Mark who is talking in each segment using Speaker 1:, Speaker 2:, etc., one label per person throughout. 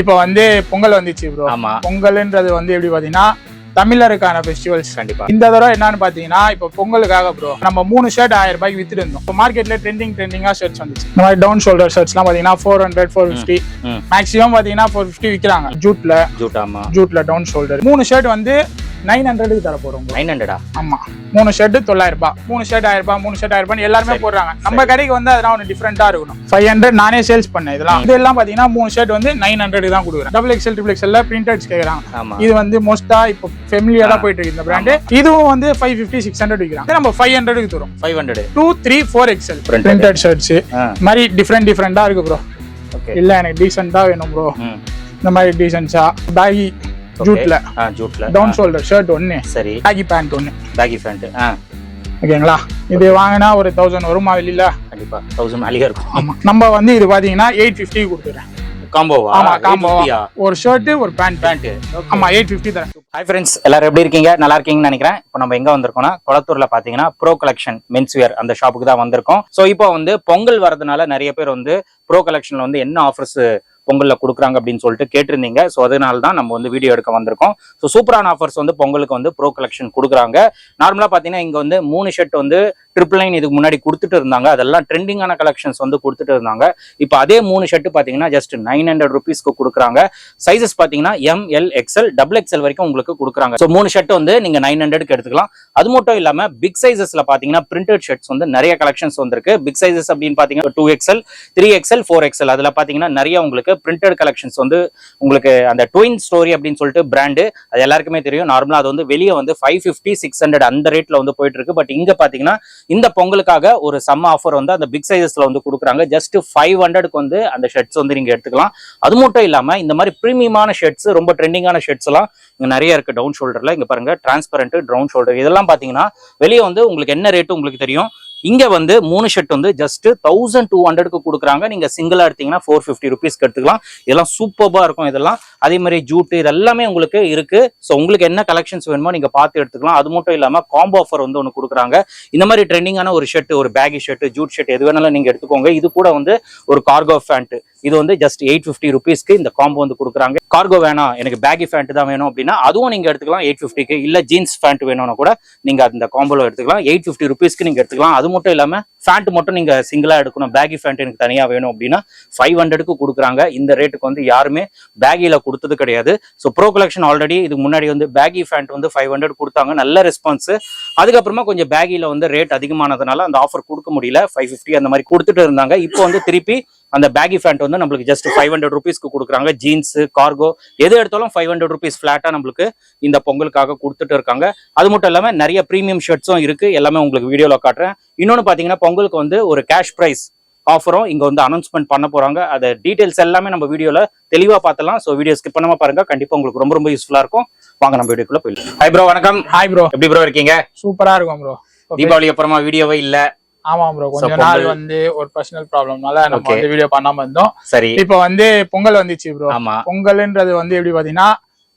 Speaker 1: இப்போ வந்து பொங்கல் வந்துச்சு ப்ரோ
Speaker 2: ஆமா.
Speaker 1: பொங்கல்ன்றது வந்து எப்படி பாத்தீங்கன்னா தமிழருக்கான ஃபெஸ்டிவல்ஸ்
Speaker 2: கண்டிப்பா.
Speaker 1: இந்த தடவை என்னன்னு பாத்தீங்கன்னா இப்போ பொங்கலுக்காக ப்ரோ நம்ம மூணு ஷர்ட் ஆயிரம் ரூபாய்க்கு வித்துட்டு இருந்தோம். இப்போ மார்க்கெட்ல ட்ரெண்டிங் ட்ரெண்டிங்கா ஷர்ட்ஸ் வந்துச்சு. இந்த மாதிரி டவுன் ஷோல்டர் ஷர்ட்ஸ்லாம் பாத்தீங்கன்னா four hundred four fifty. Maximum பாத்தீங்கன்னா ஃபோர் ஃபிஃப்டி விற்கிறாங்க ஜூட்ல.
Speaker 2: ஜூட் ஆமா.
Speaker 1: ஜூட்ல டவுன் ஷோல்டர் மூணு ஷர்ட் வந்து நைன் ஹண்ட்ரடுக்கு தர போறோம்.
Speaker 2: நைன் ஹண்ட்ரடா?
Speaker 1: ஆமா. மூணு ஷர்ட் தொள்ளாயிரம் ரூபாய் மூணு ஷர்ட் ஆயிரம் ரூபாய் மூணு ஷர்ட் ஆயிரம் ரூபாய் எல்லாருமே போடுறாங்க. நம்ம கடைக்கு வந்து அதெல்லாம் ஒன்று டிஃப்ரெண்டா இருக்கணும். ஃபைவ் ஹண்ட்ரட் நானே சேல்ஸ் பண்ணேன் இதெல்லாம். இதெல்லாம் பாத்தீங்கன்னா மூணு ஷர்ட் வந்து நைன் ஹண்ட்ரட் தான் கொடுக்குறேன். Double XL triple XL printeds கேக்குறாங்க.
Speaker 2: ஆமா.
Speaker 1: இது வந்து மோஸ்டா இப்போ ஃபெமிலியரா போயிட்டு இருக்கு இந்த பிராண்டு இதுவும் வந்து ஃபைவ் ஃபிஃப்டி சிக்ஸ் ஹண்ட்ரட் விற்கிறாங்க நம்ம ஃபைவ் ஹண்ட்ரடுக்கு தரும்
Speaker 2: five hundred
Speaker 1: two three four XL. Printed shirts மாதிரி டிஃப்ரெண்ட் டிஃப்ரெண்டா இருக்கு ப்ரோ இல்ல எனக்கு டீசெண்டா வேணும் ப்ரோ இந்த மாதிரி டீசென்ட்ஸா பேகி ஜூட்ல
Speaker 2: ஜூட்ல
Speaker 1: டவுன் ஷோல்டர் ஷர்ட் ஒன்னு
Speaker 2: சரி.
Speaker 1: பேகி பேண்ட் ஒன்னு
Speaker 2: பேக்கி ஃபேண்ட் ஆ
Speaker 1: ஓகேங்களா இது வாங்கினா ஒரு தௌசண்ட் வருமா வெளியில?
Speaker 2: கண்டிப்பா. தௌசண்ட் மேலேயே இருக்கும்.
Speaker 1: ஆமா. நம்ம வந்து இது பாத்தீங்கன்னா எயிட் ஃபிஃப்டி கொடுத்துறேன்
Speaker 2: காம்போவா
Speaker 1: ஆமா காம்போ
Speaker 2: 850 -யா?
Speaker 1: ஒரு ஷர்ட் ஒரு பேண்ட்
Speaker 2: பேண்ட்
Speaker 1: ஆமா எயிட் ஃபிஃப்டி தரேன்.
Speaker 2: ஹாய் ஃப்ரெண்ட்ஸ் எல்லாரும் எப்படி இருக்கீங்க? நல்லா இருக்கீங்கன்னு நினைக்கிறேன். இப்போ நம்ம எங்க வந்திருக்கோம்னா குளத்தூர்ல பாத்தீங்கன்னா ப்ரோ கலெக்ஷன் மென்ஸ்வேர் அந்த ஷாப்புக்கு தான் வந்திருக்கோம். ஸோ இப்போ வந்து பொங்கல் வரதுனால நிறைய பேர் வந்து ப்ரோ கலெக்ஷன்ல வந்து என்ன ஆஃபர்ஸ் பொங்கலில் கொடுக்குறாங்க அப்படின்னு சொல்லிட்டு கேட்டிருந்தீங்க. ஸோ அதனால தான் நம்ம வந்து வீடியோ எடுக்க வந்திருக்கோம். ஸோ சூப்பரான ஆஃபர்ஸ் வந்து பொங்கலுக்கு வந்து ப்ரோ கலெக்ஷன் கொடுக்குறாங்க. நார்மலாக பார்த்தீங்கன்னா இங்கே வந்து மூணு ஷர்ட் வந்து ட்ரிபிள் நைன் இதுக்கு முன்னாடி கொடுத்துட்டு இருந்தாங்க. அதெல்லாம் ட்ரெண்டிங்கான கலெக்ஷன்ஸ் வந்து கொடுத்துட்டு இருந்தாங்க. இப்போ அதே மூணு ஷர்ட் பாத்தீங்கன்னா ஜஸ்ட் நைன் ஹண்ட்ரட் ருபீஸ்க்கு கொடுக்குறாங்க. சைசஸ் பாத்தீங்கன்னா M L XL double XL வரைக்கும் உங்களுக்கு கொடுக்குறாங்க. ஸோ மூணு ஷர்ட் வந்து நீங்க நைன் ஹண்ட்ரட்க்கு எடுத்துக்கலாம். அது மட்டும் இல்லாம பிக் சைசஸில் பாத்தீங்கன்னா பிரிண்டட் ஷர்ட்ஸ் வந்து நிறைய கலெக்ஷன்ஸ் வந்திருக்கு. பிக் சைசஸ் அப்படின்னு பாத்தீங்கன்னா two XL three XL four XL அதுல பாத்தீங்கன்னா நிறைய உங்களுக்கு பிரிண்டட் கலெக்ஷன்ஸ் வந்து உங்களுக்கு அந்த ட்வின் ஸ்டோரி அப்படின்னு சொல்லிட்டு பிராண்டு அது எல்லாருக்குமே தெரியும். நார்மலா அது வந்து வெளியே வந்து ஃபைவ் ஃபிஃப்டி சிக்ஸ் ஹண்ட்ரட் அந்த ரேட்ல வந்து போயிட்டு இருக்கு. பட் இங்க பாத்தீங்கன்னா இந்த பொங்கலுக்காக ஒரு செம்ம ஆஃபர் வந்து அந்த பிக் சைஸஸ்ல வந்து கொடுக்குறாங்க. ஜஸ்ட் ஃபைவ் ஹண்ட்ரடுக்கு வந்து அந்த ஷர்ட்ஸ் வந்து நீங்க எடுத்துக்கலாம். அது மட்டும் இல்லாம இந்த மாதிரி ப்ரீமியமான ஷர்ட்ஸ் ரொம்ப ட்ரெண்டிங்கான ஷர்ட்ஸ் எல்லாம் இங்க நிறைய இருக்கு. டவுன் ஷோல்டர்ல இங்க பாருங்க டிரான்ஸ்பரண்ட் டவுன் ஷோல்டர் இதெல்லாம் பாத்தீங்கன்னா வெளியே வந்து உங்களுக்கு என்ன ரேட்டு உங்களுக்கு தெரியும்? இங்க வந்து மூணு ஷர்ட் வந்து ஜஸ்ட் தௌசண்ட் டூ ஹண்ட்ரட்க்கு கொடுக்குறாங்க. நீங்க சிங்கிளா எடுத்தீங்கன்னா ஃபோர் ஃபிஃப்டி ருபீஸ்க்கு எடுத்துக்கலாம். இதெல்லாம் சூப்பர்பா இருக்கும் இதெல்லாம். அதே மாதிரி ஜூட்டு இதெல்லாமே உங்களுக்கு இருக்கு. ஸோ உங்களுக்கு என்ன கலெக்ஷன்ஸ் வேணுமோ நீங்க பார்த்து எடுத்துக்கலாம். அது மட்டும் இல்லாம காம்போ ஆஃபர் வந்து ஒன்று கொடுக்குறாங்க. இந்த மாதிரி ட்ரெண்டிங்கான ஒரு ஷர்ட் ஒரு பேகி ஷர்ட் ஜூட் ஷர்ட் எது வேணாலும் நீங்க எடுத்துக்கோங்க. இது கூட வந்து ஒரு கார்கோ ஃபேண்ட் இது வந்து ஜஸ்ட் எயிட் ஃபிஃப்டி ருபீஸ்க்கு இந்த காம்போ வந்து கொடுக்குறாங்க. கார்கோ வேணாம் எனக்கு பேகி ஃபேண்ட் தான் வேணும் அப்படின்னா அதுவும் நீங்க எடுத்துக்கலாம். எயிட் ஃபிஃப்டிக்கு இல்ல ஜீன்ஸ் ஃபேண்ட் வேணும்னா கூட நீங்க அந்த காம்போல எடுத்துக்கலாம். எயிட் ஃபிஃப்டி ருபீஸ்க்கு நீங்க எடுத்துக்கலாம். அது மட்டும் இல்லாம ஃபேண்ட் மட்டும் நீங்க சிங்கிளா எடுக்கணும். பேகி ஃபேண்ட் எனக்கு தனியா வேணும் அப்படின்னா ஃபைவ் ஹண்ட்ரடுக்கு கொடுக்குறாங்க. இந்த ரேட்டுக்கு வந்து யாருமே பேகில கொடுத்தது கிடையாது. ஸோ ப்ரோ கலெக்ஷன் ஆல்ரெடி இதுக்கு முன்னாடி வந்து பேகி ஃபேண்ட் வந்து ஃபைவ் ஹண்ட்ரட் கொடுத்தாங்க. நல்ல ரெஸ்பான்ஸ் அதுக்கப்புறமா கொஞ்சம் பேகில வந்து ரேட் அதிகமானதுனால அந்த ஆஃபர் கொடுக்க முடியல. ஃபைவ் ஃபிஃப்டி அந்த மாதிரி கொடுத்துட்டு இருந்தாங்க. இப்போ வந்து திருப்பி அந்த பேகி ஃபேண்ட் வந்து நம்மளுக்கு ஜஸ்ட் ஃபைவ் ஹண்ட்ரட் ருபீஸ்க்கு கொடுக்குறாங்க. ஜீன்ஸ் கார்கோ எது எடுத்தாலும் ஃபைவ் ஹண்ட்ரட் ருபீஸ் ஃபிளாட்டா நம்மளுக்கு இந்த பொங்கலுக்காக கொடுத்துட்டு இருக்காங்க. அது மட்டும் இல்லாம நிறைய ப்ரீமியம் ஷர்ட்ஸும் இருக்கு. எல்லாமே உங்களுக்கு வீடியோல காட்டுறேன். இன்னொன்னு பாத்தீங்கன்னா பொங்கலுக்கு வந்து ஒரு கேஷ் பிரைஸ் ஆஃபரும் இங்க வந்து அனௌன்ஸ்மெண்ட் பண்ண போறாங்க. அதை டீடைல்ஸ் எல்லாமே நம்ம வீடியோல தெளிவா பார்த்தலாம் ஸோ வீடியோ ஸ்கிப் பண்ணாம பாருங்க. கண்டிப்பா உங்களுக்கு ரொம்ப ரொம்ப யூஸ்ஃபுல்லா இருக்கும். வாங்க நம்ம வீடியோக்குள்ள போயிடலாம். ஹாய் ப்ரோ வணக்கம்.
Speaker 1: ஹாய் ப்ரோ
Speaker 2: எப்படி ப்ரோ இருக்கீங்க?
Speaker 1: சூப்பரா இருக்கும் ப்ரோ
Speaker 2: தீபாவளி அப்புறமா வீடியோவே இல்ல.
Speaker 1: ஆமா ப்ரோ கொஞ்ச நாள். வந்து ஒரு பர்சனல் ப்ராப்ளம்னால நம்ம. வந்து வீடியோ பண்ணாம இருந்தோம்.
Speaker 2: சரி.
Speaker 1: இப்போ வந்து பொங்கல் வந்துச்சு ப்ரோ
Speaker 2: ஆமா.
Speaker 1: பொங்கல்ன்றது வந்து எப்படி பாத்தீங்கன்னா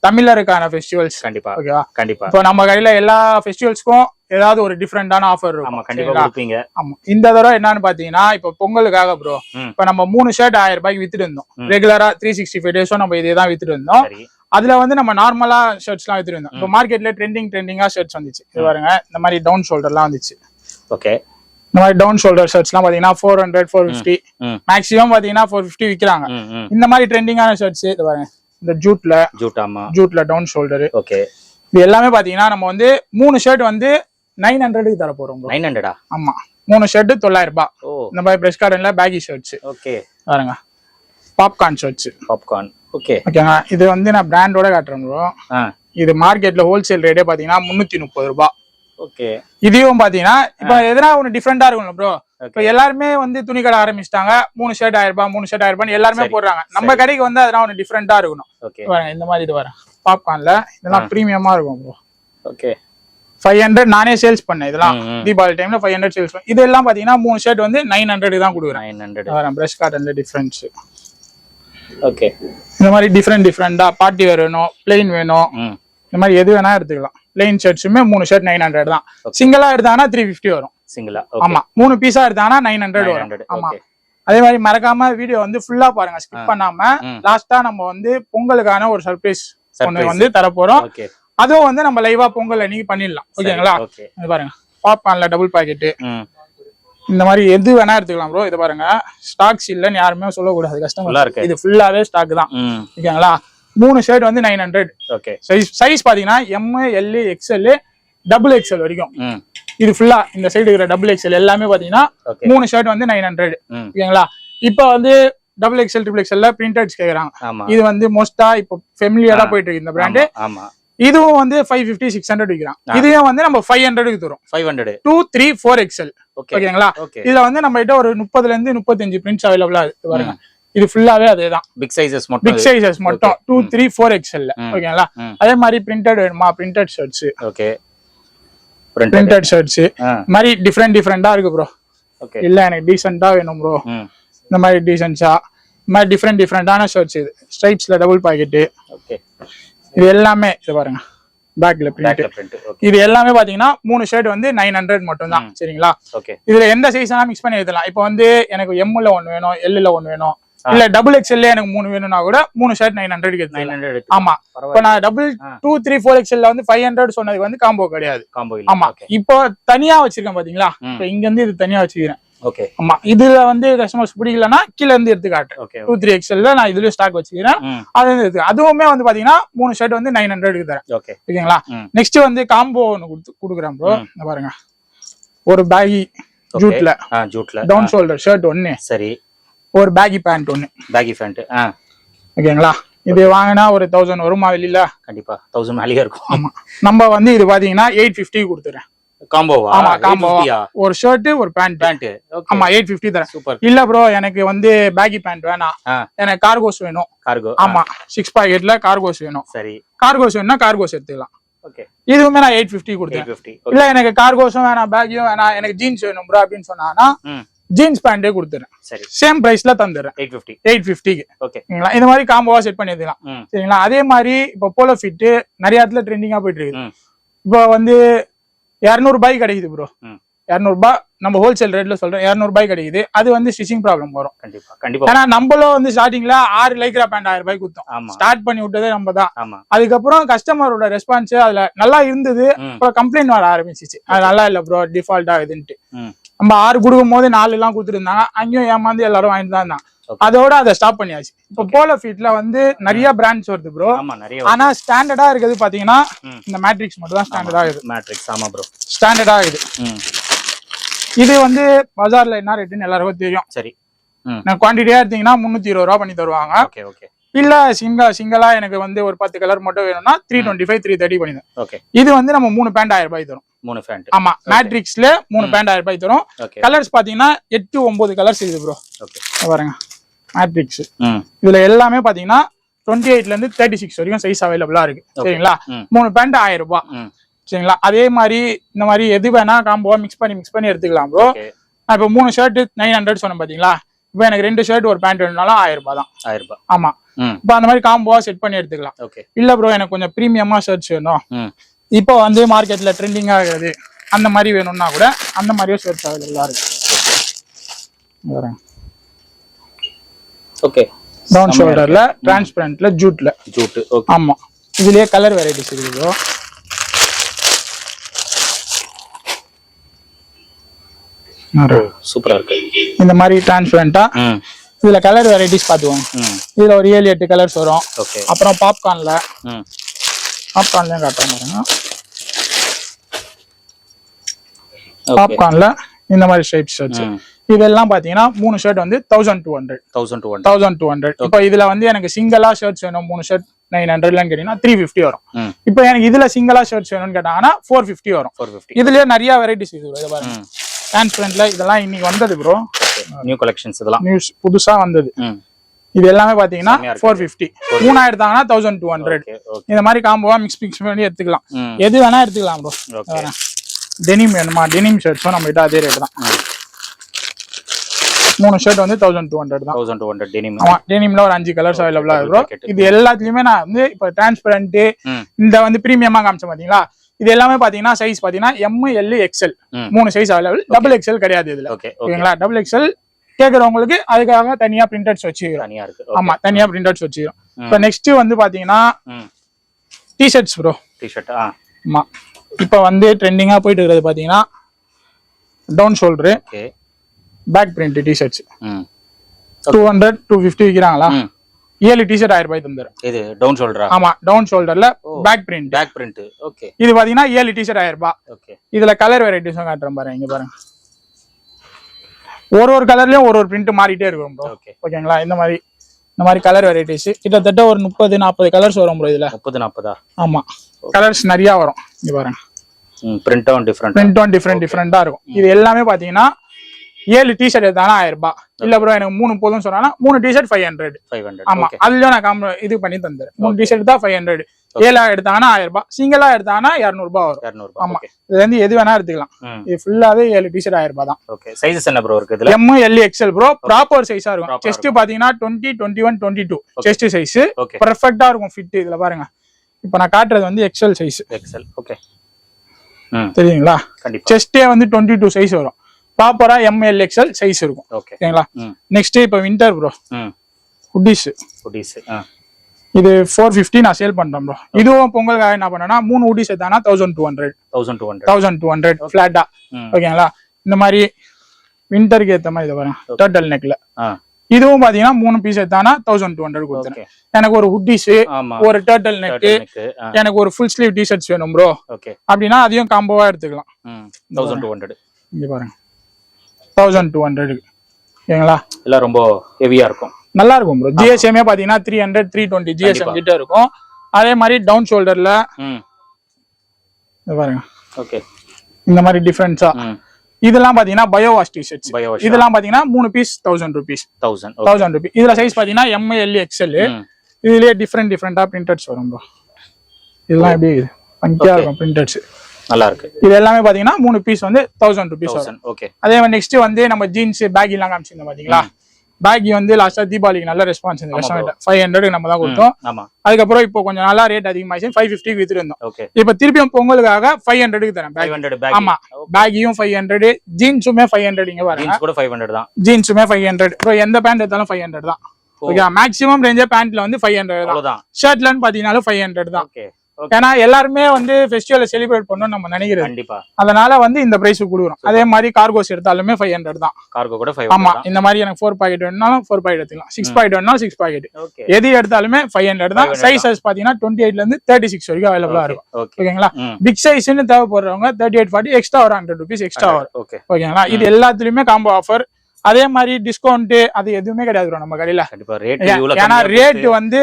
Speaker 1: தமிழருக்கான ஃபெஸ்டிவல்ஸ்
Speaker 2: கண்டிப்பா.
Speaker 1: ஓகேவா?
Speaker 2: கண்டிப்பா.
Speaker 1: இப்போ நம்ம கடையில எல்லா ஃபெஸ்டிவல்ஸ்க்கும் ஏதாவது ஒரு டிஃப்ரெண்டான ஆஃபர்
Speaker 2: ஆமா
Speaker 1: இருக்கும்.
Speaker 2: கண்டிப்பா
Speaker 1: ஆமா. இந்த தடவை என்னன்னு பாத்தீங்கன்னா இப்போ பொங்கலுக்காக ப்ரோ. இப்போ நம்ம மூணு ஷர்ட் ஆயிரம் ரூபாய்க்கு வித்துட்டு இருந்தோம். ரெகுலரா த்ரீ சிக்ஸ்டி ஃபைவ் டேஸும் நம்ம இதே தான் வித்துட்டு இருந்தோம் அதுல வந்து நம்ம நார்மலா ஷர்ட்ஸ்லாம் வித்துட்டு இருந்தோம் இப்போ மார்க்கெட்ல ட்ரெண்டிங் ட்ரெண்டிங்கா ஷர்ட்ஸ் வந்துச்சு. இது பாருங்க இந்த மாதிரி டவுன் ஷோல்டர்லாம் வந்துச்சு.
Speaker 2: ஓகே.
Speaker 1: இந்த மாதிரி டவுன் ஷோல்டர் ஷர்ட்ஸ்லாம் பாத்தீங்கன்னா four hundred four fifty maximum பாத்தீங்கன்னா ஃபோர் ஃபிஃப்டி விற்கிறாங்க இந்த மாதிரி ட்ரெண்டிங்கான ஷர்ட்ஸ் இது பாருங்க. இந்த ஜூட்ல
Speaker 2: ஜூட் ஆமா.
Speaker 1: ஜூட்ல டவுன் ஷோல்டர்
Speaker 2: ஓகே.
Speaker 1: இது எல்லாமே பாத்தீங்கன்னா நம்ம வந்து மூணு ஷர்ட் வந்து நைன் ஹண்ட்ரடுக்கு தர போறோம்.
Speaker 2: நைன் ஹண்ட்ரடா
Speaker 1: ஆமா. மூணு ஷர்ட் தொள்ளாயிரம் ரூபாய். இந்த மாதிரி பிரஷ் கார்டன்ல பேகி ஷர்ட்ஸ்
Speaker 2: ஓகே.
Speaker 1: பாருங்க. Popcorn shirts
Speaker 2: popcorn okay.
Speaker 1: ஓகேங்க இது வந்து நான் பிராண்டோட காட்டுறேன்.
Speaker 2: ஆ.
Speaker 1: இது மார்க்கெட்ல ஹோல்சேல் ரேட்டே பாத்தீங்கன்னா முன்னூத்தி முப்பது ரூபாய்.
Speaker 2: ஓகே.
Speaker 1: இதையும் பாத்தீங்கன்னா இப்ப எதனா ஒண்ணு டிஃப்ரெண்டா இருக்கும்ல ப்ரோ இப்ப எல்லாருமே வந்து துணி கடை ஆரம்பிச்சிட்டாங்க. மூணு ஷர்ட் ஆயிரம் ரூபாய் மூணு ஷர்ட் ஆயிரம் ரூபாய் எல்லாருமே. போடுறாங்க. நம்ம கடைக்கு வந்து அதெல்லாம் ஒண்ணு டிஃப்ரெண்டா இருக்கணும். இந்த மாதிரி இது வரேன் பாப்கார்ன்ல இதெல்லாம் பிரீமியமா இருக்கும் ப்ரோ
Speaker 2: ஓகே
Speaker 1: ஃபைவ் ஹண்ட்ரட் நானே சேல்ஸ் பண்ணேன் இதெல்லாம். தீபாவளி டைம்ல ஃபைவ் ஹண்ட்ரட் சேல்ஸ் பண்ணேன். இதெல்லாம் பாத்தீங்கன்னா மூணு ஷர்ட் வந்து நைன் ஹண்ட்ரட் தான் கொடுக்குறேன்.
Speaker 2: நைன் ஹண்ட்ரட்
Speaker 1: வரேன் பிரஷ் கார்டன்ல டிஃப்ரென்ஸ்
Speaker 2: ஓகே
Speaker 1: இந்த மாதிரி டிஃப்ரெண்ட் டிஃப்ரெண்டா பார்ட்டி வேர் வேணும் பிளெயின் வேணும். இந்த மாதிரி எது வேணா எடுத்துக்கலாம். பிளெயின் ஷர்ட்ஸுமே மூணு ஷர்ட் நைன் ஹண்ட்ரட் தான். சிங்கிளா எடுத்தாங்கன்னா த்ரீ ஃபிஃப்டி வரும்.
Speaker 2: சிங்கிளா
Speaker 1: ஆமா மூணு பீஸா எடுத்தாங்கன்னா நைன் ஹண்ட்ரட்
Speaker 2: ஹண்ட்ரட்
Speaker 1: ஆமா. அதே மாதிரி மறக்காம வீடியோ வந்து ஃபுல்லா பாருங்க. ஸ்கிப் பண்ணாம. லாஸ்டா நம்ம வந்து பொங்கலுக்கான ஒரு சர்ப்ரைஸ்
Speaker 2: Surprise.
Speaker 1: வந்து தரப்போறோம். அதுவும் வந்து நம்ம லைவா பொங்கல் அன்னைக்கு பண்ணிடலாம். ஓகேங்களா?
Speaker 2: ஓகே
Speaker 1: இது பாருங்க. பாப்கார்ன்ல டபுள் பாக்கெட் இந்த மாதிரி எது வேணா எடுத்துக்கலாம் ப்ரோ இதை பாருங்க. ஸ்டாக்ஸ் இல்லைன்னு யாருமே சொல்லக்கூடாது. கஸ்டமர்
Speaker 2: இருக்கு.
Speaker 1: இது ஃபுல்லாவே ஸ்டாக் தான். ஓகேங்களா? மூணு ஷர்ட் வந்து nine hundred
Speaker 2: okay
Speaker 1: size size பாத்தீங்கன்னா M L XL double XL வரைக்கும். இது ஃபுல்லா இந்த சைடு இருக்கிற டபுள் எக்ஸ்எல் எல்லாமே பாத்தீங்கன்னா மூணு ஷர்ட் வந்து நைன் ஹண்ட்ரட் ஓகேங்களா? இப்போ வந்து டபுள் எக்ஸ்எல் ட்ரிபிள் எக்ஸ்எல்ல பிரிண்டட்ஸ் கேக்குறாங்க. இது வந்து மோஸ்டா இப்போ ஃபெமிலியரா
Speaker 2: ஆ.
Speaker 1: போயிட்டு இருக்கு இந்த பிராண்டு இதுவும் வந்து ஃபைவ் ஃபிஃப்டி சிக்ஸ் ஹண்ட்ரட் விற்கிறான். இதையும் வந்து நம்ம ஃபைவ் ஹண்ட்ரடுக்கு தரும்.
Speaker 2: Five hundred
Speaker 1: two three four XL
Speaker 2: okay
Speaker 1: ஓகேங்களா?
Speaker 2: ஓகே
Speaker 1: இதுல வந்து நம்ம கிட்ட ஒரு முப்பதுல இருந்து முப்பத்தஞ்சு பிரிண்ட்ஸ் அவைலபிளா இருக்கு பாருங்க. இது ஃபுல்லாவே அதேதான்
Speaker 2: பிக் சைஸஸ் மட்டும்
Speaker 1: பிக் சைசஸ் மட்டும். டூ. த்ரீ ஃபோர் எக்ஸ்எல்ல. ஓகேங்களா. அதே மாதிரி பிரிண்டட் வேணுமா? Printed shirts
Speaker 2: okay printed
Speaker 1: shirts மாதிரி டிஃப்ரெண்ட் டிஃப்ரெண்டா இருக்கு ப்ரோ
Speaker 2: ஓகே
Speaker 1: இல்ல எனக்கு டீசெண்டா வேணும் ப்ரோ இந்த மாதிரி டீசென்ட்ஸா இந்த மாதிரி டிஃப்ரெண்ட் டிஃப்ரெண்டான ஷர்ட்ஸ் இது. ஸ்ட்ரைப்ஸ்ல டபுள் பாக்கெட்டு
Speaker 2: ஓகே
Speaker 1: இது எல்லாமே இது பாருங்க. பேக்ல பிரிண்ட் இது எல்லாமே பாத்தீங்கன்னா மூணு ஷர்ட் வந்து நைன் ஹண்ட்ரட் மட்டும் தான் சரிங்களா?
Speaker 2: ஓகே
Speaker 1: இதுல எந்த சைஸ் மிக்ஸ் பண்ணி எடுக்கலாம் இப்போ வந்து எனக்கு எம்ல ஒன்னு வேணும் எல்ல ஒன்னு வேணும். இல்ல டபுள் எக்ஸ்எல்ல எனக்கு மூணு வேணும்னா கூட மூணு ஷர்ட் நைன் ஹண்ட்ரட்க்கு
Speaker 2: நைன் ஹண்ட்ரட்
Speaker 1: ஆமா. இப்போ நான் டபுள். டூ த்ரீ ஃபோர் எக்ஸ்எல்ல வந்து ஃபைவ் ஹண்ட்ரட் சொன்னதுக்கு வந்து காம்போ கிடையாது.
Speaker 2: காம்போ
Speaker 1: ஆமா. இப்போ தனியா வச்சிருக்கேன் பாத்தீங்களா. இப்போ இங்க இருந்து இது தனியா வச்சுக்கிறேன்.
Speaker 2: ஓகே
Speaker 1: ஆமா. இதுல வந்து கஸ்டமர்ஸ் பிடிக்கலன்னா கீழ இருந்து எடுத்து காட்டுறேன் டூ த்ரீ எக்ஸ்எல்ல நான் இதுல ஸ்டாக் வச்சுக்கிறேன். அது வந்து எடுத்து அதுவுமே வந்து பாத்தீங்கன்னா மூணு ஷர்ட் வந்து நைன் ஹண்ட்ரடுக்கு தரேன்.
Speaker 2: ஓகே
Speaker 1: ஓகேங்களா. நெக்ஸ்ட் வந்து காம்போ ஒன்று கொடுத்து கொடுக்குறேன் ப்ரோ பாருங்க. ஒரு பேகி. ஜூட்ல
Speaker 2: ஜூட்ல
Speaker 1: டவுன் ஷோல்டர் ஷர்ட் ஒன்னு
Speaker 2: சரி.
Speaker 1: ஒரு பேகி பேண்ட் ஒன்னு
Speaker 2: பேகி பேண்ட் ஆ.
Speaker 1: ஓகேங்களா இது வாங்கினா ஒரு தௌசண்ட் வருமா வெளியில?
Speaker 2: கண்டிப்பா தௌசண்ட் மேலேயே இருக்கும்.
Speaker 1: ஆமா. நம்ம வந்து இது பாத்தீங்கன்னா எயிட் ஃபிஃப்டி கொடுத்துறேன்.
Speaker 2: காம்போவா
Speaker 1: ஆமா காம்போ
Speaker 2: 850 யா
Speaker 1: ஒரு ஷர்ட் ஒரு பேண்ட்
Speaker 2: பேண்ட்
Speaker 1: ஆமா எயிட் ஃபிஃப்டி தரேன்.
Speaker 2: சூப்பர்
Speaker 1: இல்ல ப்ரோ எனக்கு வந்து பேகி பேண்ட் வேணாம். எனக்கு கார்கோஸ் வேணும்.
Speaker 2: கார்கோ
Speaker 1: ஆமா சிக்ஸ் பாக்கெட்ல கார்கோஸ் வேணும்.
Speaker 2: சரி.
Speaker 1: கார்கோஸ் வேணும்னா கார்கோஸ் எடுத்துக்கலாம்.
Speaker 2: ஓகே
Speaker 1: இதுவுமே நான் எயிட் ஃபிஃப்டி கொடுத்தேன்.
Speaker 2: 850
Speaker 1: இல்ல எனக்கு கார்கோஸும் வேணாம் பேக்கியும் வேணாம் எனக்கு ஜீன்ஸ் வேணும் ப்ரோ அப்படின்னு சொன்னாங்கன்னா
Speaker 2: ம்.
Speaker 1: ஜீன்ஸ் பேண்டே கொடுத்துறேன்.
Speaker 2: சரி.
Speaker 1: சேம் பிரைஸ்ல தந்துடுறேன்
Speaker 2: 850
Speaker 1: எயிட் ஃபிஃப்டிக்கு
Speaker 2: ஓகே
Speaker 1: சரிங்களா? இந்த மாதிரி காம்போவா செட் பண்ணி எடுத்துக்கலாம் சரிங்களா? அதே மாதிரி இப்போ போலோ ஃபிட் நிறைய இடத்துல ட்ரெண்டிங்கா போயிட்டு இருக்குது இப்போ வந்து இரநூறுபாய்க்கு கிடைக்குது ப்ரோ இரநூறுபா நம்ம ஹோல்சேல் ரேட்ல சொல்றோம். இரநூறுபாய்க்கு கிடைக்குது. அது வந்து ஸ்டிச்சிங் ப்ராப்ளம் வரும்.
Speaker 2: கண்டிப்பா கண்டிப்பா.
Speaker 1: ஏன்னா நம்மளும் வந்து ஸ்டார்டிங்ல ஆறு லைக்ரா பேண்ட் ஆயிரம் ரூபாய்க்கு கொடுத்தோம் ஸ்டார்ட் பண்ணி விட்டதே நம்ம தான். அதுக்கப்புறம் கஸ்டமரோட ரெஸ்பான்ஸ் அதுல நல்லா இருந்தது. அப்புறம் கம்ப்ளைண்ட் வர ஆரம்பிச்சிச்சு. அது நல்லா இல்ல ப்ரோ டிஃபால்ட் ஆகுதுன்ட்டு
Speaker 2: ம்.
Speaker 1: நம்ம ஆறு கொடுக்கும் போது நாலு எல்லாம் கொடுத்துருந்தாங்க. அங்கேயும் ஏமாந்து எல்லாரும் வாங்கிட்டு தான் இருந்தாங்க. அதோட அதை ஸ்டாப் பண்ணியாச்சு. இப்போ போலோ ஃபீட்ல வந்து நிறைய பிராண்ட்ஸ் வருது ப்ரோ ஆனா ஸ்டாண்டர்டா இருக்குது பாத்தீங்கன்னா. இந்த மேட்ரிக்ஸ் மட்டும் தான் ஸ்டாண்டர்டா இருக்குது.
Speaker 2: மேட்ரிக்ஸ் ஆமா ப்ரோ
Speaker 1: ஸ்டாண்டர்டா இருக்குது. இது வந்து பஜார்ல என்ன ரேட்டுன்னு எல்லாருக்கும் தெரியும்.
Speaker 2: சரி.
Speaker 1: நான் குவான்டிட்டியா எடுத்தீங்கன்னா முந்நூத்தி இருபது ரூபா பண்ணி தருவாங்க.
Speaker 2: ஓகே ஓகே
Speaker 1: இல்ல சிங்க சிங்கிளா எனக்கு வந்து ஒரு பத்து கலர் மட்டும் வேணும்னா three twenty five three thirty பண்ணி
Speaker 2: ஓகே
Speaker 1: இது வந்து நம்ம மூணு பேண்ட் ஆயிரம் ரூபாய் தரும்.
Speaker 2: மூணு பேண்ட்
Speaker 1: ஆமா மேட்ரிக்ஸ்ல மூணு பேண்ட் ஆயிரம் ரூபாய் தரும் கலர்ஸ் பாத்தீங்கன்னா எட்டு ஒன்பது கலர்ஸ் இருக்குது ப்ரோ பாருங்க மேட்ரிக்ஸ் இதுல எல்லாமே பாத்தீங்கன்னா டுவெண்ட்டி எயிட்ல இருந்து தேர்ட்டி சிக்ஸ் வரைக்கும் சைஸ் அவைலபிளா இருக்கு. சரிங்களா. மூணு பேண்ட் ஆயிரம் ரூபாய். சரிங்களா? அதே மாதிரி இந்த மாதிரி எது வேணா காம்போவா மிக்ஸ் பண்ணி மிக்ஸ் பண்ணி எடுத்துக்கலாம் ப்ரோ நான் இப்போ மூணு ஷர்ட் நைன் ஹண்ட்ரட் சொன்னேன் பாத்தீங்களா? இப்போ எனக்கு ரெண்டு ஷர்ட் ஒரு பேண்ட் வேணும்னாலும் ஆயிரம் ரூபாய் தான்.
Speaker 2: ஆயிரம் ரூபாய்.
Speaker 1: ஆமா. இப்போ அந்த மாதிரி காம்போவா செட் பண்ணி எடுத்துக்கலாம்.
Speaker 2: ஓகே
Speaker 1: இல்ல ப்ரோ எனக்கு கொஞ்சம் ப்ரீமியமா ஷர்ட்ஸ் வேணும். இப்போ வந்து மார்க்கெட்ல ட்ரெண்டிங்கா இருக்குது. அந்த மாதிரி வேணும்னா கூட அந்த மாதிரியும் ஷர்ட்ஸ் இருக்கு. வரேன்
Speaker 2: ஓகே
Speaker 1: டவுன் ஷோல்டர்ல டிரான்ஸ்பரண்ட்ல ஜூட்ல
Speaker 2: ஜூட்
Speaker 1: ஆமா. இதுலயே கலர் வெரைட்டிஸ் இருக்குது.
Speaker 2: சூப்பரா இருக்கு.
Speaker 1: இந்த மாதிரி டிரான்ஸ்பரண்டா இதுல கலர் வெரைட்டிஸ் பாத்துக்கோங்க
Speaker 2: ம்.
Speaker 1: இதுல ஒரு ஏழு எட்டு கலர்ஸ் வரும். அப்புறம் பாப்கார்ன்ல பாப்கார்ன்லயும் காட்டுறேன் பாருங்க. பாப்கார்ன்ல இந்த மாதிரி ஷேப் ஷர்ட்ஸ்
Speaker 2: ம்.
Speaker 1: இதெல்லாம் பாத்தீங்கன்னா மூணு ஷர்ட் வந்து thousand two hundred
Speaker 2: thousand two
Speaker 1: thousand two hundred இப்போ இதுல வந்து எனக்கு சிங்கிளா ஷர்ட்ஸ் வேணும் மூணு ஷர்ட் நைன் ஹண்ட்ரட்லன்னு கேட்டீங்கன்னா த்ரீ ஃபிஃப்டி வரும். இப்போ எனக்கு இதுல சிங்கிளா ஷர்ட்ஸ் வேணும்னு கேட்டாங்கன்னா ஃபோர் ஃபிஃப்டி வரும்.
Speaker 2: ஃபோர் ஃபிஃப்டி
Speaker 1: இதுலயே நிறைய வெரைட்டிஸ் இது இதை பாருங்க. டிரான்ஸ்பரண்ட்ல இதெல்லாம் இன்னைக்கு வந்தது ப்ரோ
Speaker 2: நியூ கலெக்ஷன்ஸ் இதெல்லாம்.
Speaker 1: நியூஸ் புதுசா வந்தது. இது எல்லாமே பாத்தீங்கன்னா. ஃபோர் ஃபிஃப்டி மூணா எடுத்தாங்கன்னா தௌசண்ட் டூ ஹண்ட்ரட் இந்த மாதிரி காம்போவா மிக்ஸ் மிக்ஸ் பண்ணி எடுத்துக்கலாம். எது வேணா எடுத்துக்கலாம் ப்ரோ டெனிம் வேணுமா? டெனிம் ஷர்ட்ஸும் நம்ம கிட்ட அதே ரேட் தான். மூணு ஷர்ட் வந்து தௌசண்ட் டூ ஹண்ட்ரட் தான்.
Speaker 2: தௌசண்ட் டூ ஹண்ட்ரட் டெனிம்
Speaker 1: ஆமா டெனிம்ல ஒரு அஞ்சு கலர்ஸ் அவைலபிளா இருக்கும். இது எல்லாத்துலயுமே நான் வந்து இப்போ டிரான்ஸ்பரண்ட் இந்த வந்து பிரீமியமா காமிச்சேன் பாத்தீங்களா? இது எல்லாமே பாத்தீங்கன்னா சைஸ் பாத்தீங்கன்னா எம் எல் எக்ஸ்எல் மூணு சைஸ் அவைலபிள் டபுள் எக்ஸ்எல் கிடையாது இதுல.
Speaker 2: ஓகே ஓகே
Speaker 1: ஓகேங்களா டபுள் எக்ஸ்எல் கேக்குறவங்களுக்கு அதுக்காக தனியா பிரிண்டர்ஸ் வச்சுக்கிறோம்.
Speaker 2: தனியா இருக்கு.
Speaker 1: ஆமா தனியா பிரிண்டர்ஸ் வச்சுக்கிறோம். இப்போ நெக்ஸ்ட் வந்து பாத்தீங்கன்னா டிஷர்ட்ஸ் ப்ரோ
Speaker 2: டிஷர்ட்
Speaker 1: ஆமா. இப்போ வந்து ட்ரெண்டிங்கா போயிட்டு இருக்கிறது பாத்தீங்கன்னா down shoulder back print T-shirts two hundred two fifty விற்கிறாங்களா ஏழு டிஷர்ட் ஆயிரம் ரூபாய் தந்துடும்
Speaker 2: இது டவுன் ஷோல்டரா
Speaker 1: ஆமா down ஷோல்டர்ல back print
Speaker 2: back print okay
Speaker 1: இது பாத்தீங்கன்னா ஏழு டிஷர்ட் ஆயிரம் ரூபாய்.
Speaker 2: ஓகே
Speaker 1: இதுல கலர் வெரைட்டிஸும் காட்டுறேன் பாருங்க இங்க பாருங்க. ஒரு ஒரு கலர்லயும் ஒரு ஒரு பிரிண்ட் மாறிட்டே இருக்கும் ப்ரோ
Speaker 2: ஓகே
Speaker 1: ஓகேங்களா இந்த மாதிரி இந்த மாதிரி கலர் வெரைட்டிஸ் கிட்டத்தட்ட ஒரு முப்பது நாற்பது கலர்ஸ் வரும் ப்ரோ இதுல.
Speaker 2: முப்பது நாற்பதா
Speaker 1: ஆமா. கலர்ஸ் நிறைய வரும். இங்க பாருங்க.
Speaker 2: ம் பிரிண்ட்டும் டிஃப்ரெண்ட்
Speaker 1: பிரிண்டும் டிஃப்ரெண்ட் டிஃப்ரெண்டா இருக்கும். இது எல்லாமே பாத்தீங்கன்னா ஏழு டிஷர்ட் எடுத்தானா ஆயிரம் ரூபாய். இல்ல ப்ரோ எனக்கு மூணு போதும் சொன்னா மூணு T shirt five hundred
Speaker 2: five hundred
Speaker 1: ஆமா அதுலயும் நான் காம்ப இது பண்ணி தந்துறேன் மூணு டிஷர்ட் தான் ஃபைவ் ஹண்ட்ரட் ஏழா எடுத்தாங்கன்னா ஆயிரம் ரூபாய். சிங்கிளா எடுத்தாங்கன்னா இரநூறு ரூபாய் வரும்.
Speaker 2: இரநூறுபா.
Speaker 1: ஆமா. இதுல இருந்து எது வேணா எடுத்துக்கலாம். இது ஃபுல்லாவே ஏழு டிஷர்ட் ஆயிரம் ரூபாய் தான்.
Speaker 2: ஓகே சைஸஸ் என்ன ப்ரோ இருக்கு இதுல?
Speaker 1: M L XL bro proper சைஸா இருக்கும். செஸ்ட் பாத்தீங்கன்னா twenty twenty one twenty two chest size பர்ஃபெக்டா இருக்கும் ஃபிட் இதுல பாருங்க. இப்போ நான் காட்டுறது வந்து எக்ஸ்எல் சைஸ்
Speaker 2: எக்ஸல் ஓகே
Speaker 1: தெரியுங்களா? செஸ்டே வந்து டுவெண்ட்டி டூ சைஸ் வரும். ப்ராப்பரா எம்எல் எக்ஸ்எல் சைஸ் இருக்கும்.
Speaker 2: ஓகே
Speaker 1: ஓகேங்களா நெக்ஸ்ட் இப்போ வின்டர் ப்ரோ ஹுட்டிஸ்
Speaker 2: குட்டீஸ் ஆ.
Speaker 1: இது ஃபோர் ஃபிஃப்டி நான் சேல் பண்றேன் ப்ரோ இதுவும் பொங்கலுக்காக என்ன பண்ணேன்னா மூணு hoodies எடுத்தானா thousand two hundred
Speaker 2: thousand two hundred
Speaker 1: thousand two hundred ஃபிளாட்டா ஓகேங்களா? இந்த மாதிரி வின்டருக்கு ஏத்த மாதிரி இதை பாருங்க. டர்ட்டல் நெக்ல இதுவும் பாத்தீங்கன்னா மூணு பீஸ் எடுத்தானா தௌசண்ட் டூ ஹண்ட்ரட் கொடுத்துறேன்
Speaker 2: ஓகே
Speaker 1: எனக்கு ஒரு ஹுட்டிஸ் ஒரு டர்ட்டல் நெக் எனக்கு ஒரு ஃபுல் ஸ்லீவ் டிஷர்ட்ஸ் வேணும் ப்ரோ
Speaker 2: ஓகே
Speaker 1: அப்படின்னா அதையும் காம்போவா எடுத்துக்கலாம்.
Speaker 2: தௌசண்ட் டூ ஹண்ட்ரட்
Speaker 1: இங்க பாருங்க. தௌசண்ட் டூ ஹண்ட்ரட் ஓகேங்களா?
Speaker 2: எல்லாம் ரொம்ப ஹெவியா இருக்கும்.
Speaker 1: நல்லா இருக்கும் ப்ரோ ஜிஎஸ்எம்ஏ பாத்தீங்கன்னா three hundred three twenty GSM கிட்ட இருக்கும். அதே மாதிரி டவுன் ஷோல்டர்ல பாருங்க.
Speaker 2: ஓகே.
Speaker 1: இந்த மாதிரி டிஃபரன்ஸா இதெல்லாம் பாத்தீங்கன்னா பயோ வாஷ் டிஷர்ட்ஸ் இதெல்லாம் பாத்தீங்கன்னா மூணு piece thousand rupees
Speaker 2: thousand
Speaker 1: thousand rupees இதுல சைஸ் பாத்தீங்கன்னா எம்எல் எக்ஸ்எல் இதுலயே டிஃப்ரெண்ட் டிஃப்ரெண்டா பிரிண்டட்ஸ் வரும் ப்ரோ இதெல்லாம் எப்படி? பங்கியா இருக்கும் பிரிண்டட்ஸ்
Speaker 2: நல்லா இருக்கு
Speaker 1: இது எல்லாமே பாத்தீங்கன்னா மூணு பீஸ் வந்து தௌசண்ட் ருபீஸ் வரும்.
Speaker 2: ஓகே
Speaker 1: அதே மாதிரி நெக்ஸ்ட் வந்து நம்ம ஜீன்ஸ் பேக் எல்லாம் காமிச்சிருந்தோம் பாத்தீங்களா? பேகி வந்து லாஸ்டா தீபாவளிக்கு நல்ல ரெஸ்பான்ஸ் இந்த கஸ்டமர் ஃபைவ் ஹண்ட்ரட் நம்ம தான் கொடுத்தோம். அதுக்கப்புறம் இப்போ கொஞ்சம் நல்லா ரேட் அதிகமாச்சு ஃபைவ் ஃபிஃப்டிக்கு வித்துருந்தோம் இப்போ திருப்பியும் பொங்கலுக்காக ஃபைவ் ஹண்ட்ரடுக்கு தரேன்.
Speaker 2: ஃபைவ்
Speaker 1: பேக் ஆமா. பேகியும் ஃபைவ் ஹண்ட்ரட் ஜீன்ஸுமே ஃபைவ் ஹண்ட்ரட் இங்க
Speaker 2: ஜீன்ஸ் கூட ஃபைவ் ஹண்ட்ரட் தான்.
Speaker 1: ஜீன்ஸுமே ஃபைவ் ஹண்ட்ரட் ப்ரோ எந்த பேண்ட் எடுத்தாலும் ஃபைவ் ஹண்ட்ரட் தான். ஓகே மேக்ஸிமம் ரேஞ்சே பேண்ட்ல வந்து ஃபைவ் ஹண்ட்ரட் தான். ஷர்ட்லன்னு பாத்தீங்கன்னாலும் ஃபைவ் ஹண்ட்ரட் தான். ஏன்னா எல்லாருமே வந்து ஃபெஸ்டிவலை செலிப்ரேட் பண்ணணும்னு நம்ம நினைக்கிறது.
Speaker 2: கண்டிப்பா.
Speaker 1: அதனால வந்து இந்த பிரைஸ் கொடுக்குறோம் அதே மாதிரி கார்கோஸ் எடுத்தாலுமே ஃபைவ் ஹண்ட்ரட் தான்.
Speaker 2: கார்கோ கூட ஃபைவ்
Speaker 1: ஆமா இந்த மாதிரி எனக்கு ஃபோர் பாக்கெட் வேணும்னாலும் ஃபோர் பாக்கெட் எடுத்துக்கலாம். சிக்ஸ் பாக்கெட் வேணும்னாலும் சிக்ஸ் பாக்கெட் எது எடுத்தாலுமே ஃபைவ் ஹண்ட்ரட் தான்.
Speaker 2: 500
Speaker 1: சைஸஸ் பாத்தீங்கன்னா டுவெண்ட்டி எயிட்ல இருந்து தேர்ட்டி சிக்ஸ் வரைக்கும் அவைலபிளா இருக்கும்.
Speaker 2: ஓகே.
Speaker 1: ஓகேங்களா? பிக் சைஸ்னு தேவைப்படுறவங்க தேர்ட்டி எயிட் ஃபார்ட்டி எக்ஸ்ட்ரா வரும் ஹண்ட்ரட் ருபீஸ் எக்ஸ்ட்ரா வரும்.
Speaker 2: ஓகே
Speaker 1: ஓகேங்களா? இது எல்லாத்துலயுமே காம்போ ஆஃபர் அதே மாதிரி டிஸ்கவுண்ட் அது எதுவுமே கிடையாது நம்ம கடையில.
Speaker 2: கண்டிப்பா ரேட்
Speaker 1: ஏன்னா ரேட் வந்து.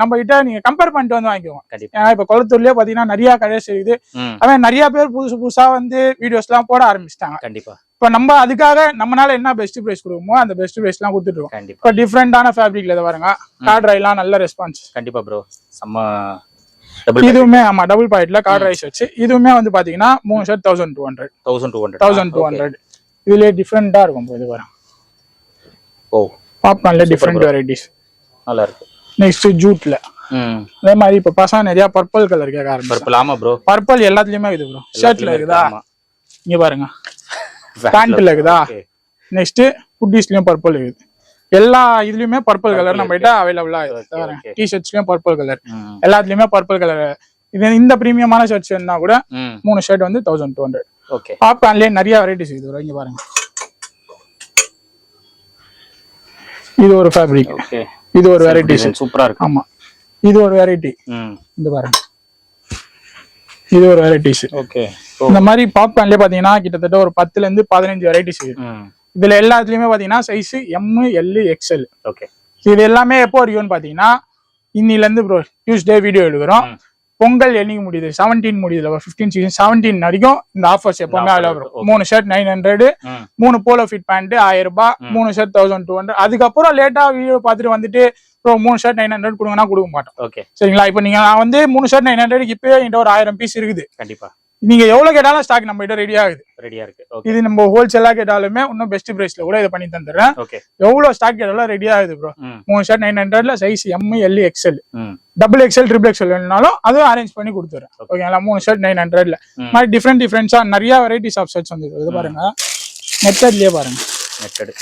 Speaker 1: நம்ம கிட்ட நீங்க கம்பேர் பண்ணிட்டு வந்து
Speaker 2: கண்டிப்பா.
Speaker 1: ஏன்னா இப்ப கொளத்தூர்லயே பாத்தீங்கன்னா நிறைய கடை இருக்குது
Speaker 2: ம்.
Speaker 1: அவன் நிறைய பேர் புதுசு புதுசா வந்து வீடியோஸ் எல்லாம் போட ஆரம்பிச்சிட்டாங்க.
Speaker 2: கண்டிப்பா.
Speaker 1: இப்ப நம்ம அதுக்காக நம்மனால என்ன பெஸ்ட் பிரைஸ் கொடுக்குமோ அந்த பெஸ்ட் பிரைஸ் எல்லாம் கொடுத்துட்டு இருக்கோம். இப்ப டிஃப்ரெண்டான ஃபேப்ரிக்ல இதை பாருங்க. கார்ட் எல்லாம் நல்ல ரெஸ்பான்ஸ்
Speaker 2: கண்டிப்பா ப்ரோ செம்ம டபுள்
Speaker 1: இதுவுமே ஆமா டபுள் பாக்கெட்ல கார்ட் ரைஸ் வச்சு இதுவுமே வந்து பாத்தீங்கன்னா மூணு shirt thousand two hundred
Speaker 2: thousand two hundred
Speaker 1: thousand two hundred இதுலயே டிஃப்ரெண்டா இருக்கும் இது பாருங்க.
Speaker 2: ஓ.
Speaker 1: பாப்கார்ன்ல டிஃப்ரெண்ட் வெரைட்டிஸ்
Speaker 2: நல்லா இருக்கு
Speaker 1: நெக்ஸ்ட் ஜூட்ல. அதே மாதிரி இப்ப பசங்க நிறைய பர்பிள் கலர் கேட்க ஆரம்பிச்சு
Speaker 2: பர்பிள் ஆமா ப்ரோ
Speaker 1: பர்பிள் எல்லாத்துலயுமே இருக்குது ப்ரோ ஷர்ட்ல இருக்குதா? இங்க பாருங்க. பேண்ட்ல இருக்குதா? நெக்ஸ்ட் குட்டீஸ்லயும் பர்பிள் இருக்குது. எல்லா இதுலயுமே பர்பிள் கலர் நம்ம கிட்ட அவைலபிளா இருக்கு.
Speaker 2: okay.
Speaker 1: டி ஷர்ட்ஸ்லயும் பர்பிள் கலர் எல்லாத்துலயுமே பர்பிள் கலர் இது இந்த பிரீமியமான ஷர்ட்ஸ் வேணும்னா கூட மூணு ஷர்ட் வந்து தௌசண்ட் டூ ஹண்ட்ரட்
Speaker 2: ஓகே
Speaker 1: பாப்கார்ன்லயே நிறைய வெரைட்டிஸ் இருக்குது. இங்க பாருங்க. இது ஒரு ஃபேப்ரிக் இது ஒரு வெரைட்டிஸ்
Speaker 2: சூப்பரா இருக்கு.
Speaker 1: ஆமா. இது ஒரு வெரைட்டி இந்த பாருங்க. இது ஒரு வெரைட்டிஸ்
Speaker 2: ஓகே
Speaker 1: இந்த மாதிரி பாப்கார்ன்லயே பாத்தீங்கன்னா கிட்டத்தட்ட ஒரு பத்துல இருந்து பதினஞ்சு வெரைட்டிஸ் இருக்கு இதுல எல்லாத்துலயுமே பாத்தீங்கன்னா size M L XL
Speaker 2: okay
Speaker 1: இது எல்லாமே எப்போ வரைக்கும்னு பாத்தீங்கன்னா இன்னில இருந்து ப்ரோ டியூஸ்டே வீடியோ எடுக்கிறோம். பொங்கல் என்னைக்கு முடியுது? செவன்டீன் முடியுதுல ஃபிஃப்டீன் சீசன் செவன்டீன் வரைக்கும் இந்த ஆஃபர்ஸ் எப்பவுமே
Speaker 2: இருக்கு. Okay.
Speaker 1: மூணு ஷர்ட் நைன் ஹண்ட்ரட் மூணு போலோ ஃபிட் பேண்ட் ஆயிரம் ரூபாய் மூணு ஷர்ட் தௌசண்ட் டூ ஹண்ட்ரட் அதுக்கப்புறம் லேட்டா வீடியோ பார்த்துட்டு வந்துட்டு ப்ரோ மூணு ஷர்ட் நைன் ஹண்ட்ரட் கொடுங்கன்னா கொடுக்க மாட்டோம்.
Speaker 2: ஓகே
Speaker 1: சரிங்களா? இப்போ நீங்க நான் வந்து மூணு ஷர்ட் நைன் ஹண்ட்ரட்க்கு இப்பயே என்கிட்ட ஒரு ஆயிரம் பீஸ் இருக்குது.
Speaker 2: கண்டிப்பா.
Speaker 1: நீங்க எவ்வளவு கேட்டாலும் ஸ்டாக் நம்ம கிட்ட ரெடி ஆகுது.
Speaker 2: ரெடியா இருக்கு.
Speaker 1: இது நம்ம ஹோல்சேலா கேட்டாலுமே இன்னும் பெஸ்ட் பிரைஸ்ல கூட இதை பண்ணி தந்துடுறேன். எவ்வளவு ஸ்டாக் கேட்டாலும் ரெடி ஆகுது ப்ரோ மூணு ஷர்ட் நைன் ஹண்ட்ரட்ல size M L XL double XL triple XL வேணுனாலும் அதுவும் அரேஞ்ச் பண்ணி கொடுத்துறேன் ஓகேங்களா மூணு ஷர்ட் நைன் ஹண்ட்ரட்ல. மாதிரி டிஃப்ரெண்ட் டிஃப்ரெண்ட்ஸா நிறைய வெரைட்டிஸ் ஆஃப் ஷர்ட்ஸ் வந்து இது பாருங்க. மெத்தட்லயே பாருங்க.
Speaker 2: நெட்டடு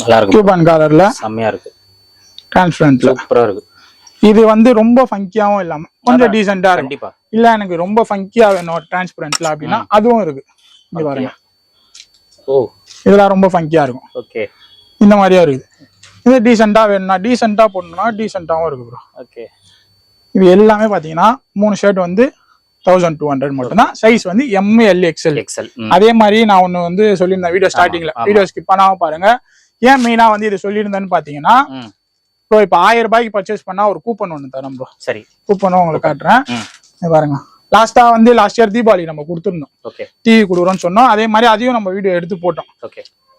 Speaker 2: நல்லா இருக்கு
Speaker 1: கியூபான் காலர்ல
Speaker 2: செம்மையா இருக்கு.
Speaker 1: டிரான்ஸ்பரண்ட்ல
Speaker 2: சூப்பரா இருக்கு.
Speaker 1: இது வந்து ரொம்ப ஃபங்கியாவும் இல்லாம கொஞ்சம் டீசெண்டா இருக்கும்.
Speaker 2: கண்டிப்பா.
Speaker 1: இல்ல எனக்கு ரொம்ப ஃபங்கியா வேணும் டிரான்ஸ்பரண்ட்ல அப்படின்னா அதுவும் இருக்கு. இங்க பாருங்க.
Speaker 2: ஓ.
Speaker 1: இதெல்லாம் ரொம்ப ஃபங்கியா இருக்கும்.
Speaker 2: ஓகே.
Speaker 1: இந்த மாதிரியா இருக்குது இது டீசெண்டா வேணும்னா டீசெண்டா போடணும்னா டீசெண்டாவும் இருக்கு ப்ரோ
Speaker 2: ஓகே.
Speaker 1: இது எல்லாமே பாத்தீங்கன்னா மூணு ஷர்ட் வந்து தௌசண்ட் டூ ஹண்ட்ரட் மட்டும்தான். சைஸ் வந்து எம்எல் எக்ஸ்எல்
Speaker 2: எக்ஸல்
Speaker 1: அதே மாதிரி நான் ஒன்னு வந்து சொல்லியிருந்தேன் வீடியோ ஸ்டார்டிங்ல. வீடியோ ஸ்கிப் பண்ணாம பாருங்க. ஏன் மெயினா வந்து இது சொல்லியிருந்தேன்னு பாத்தீங்கன்னா ப்ரோ இப்போ ஆயிரம் ரூபாய்க்கு பர்ச்சேஸ் பண்ணா ஒரு கூப்பன் ஒன்று தரோம் ப்ரோ
Speaker 2: சரி.
Speaker 1: கூப்பனும் உங்களுக்கு காட்டுறேன். பாருங்க. லாஸ்டா வந்து லாஸ்ட் இயர் தீபாவளி நம்ம கொடுத்துருந்தோம். டிவி கொடுக்குறோம்னு சொன்னோம். அதே மாதிரி அதையும் நம்ம வீடியோ எடுத்து போட்டோம்.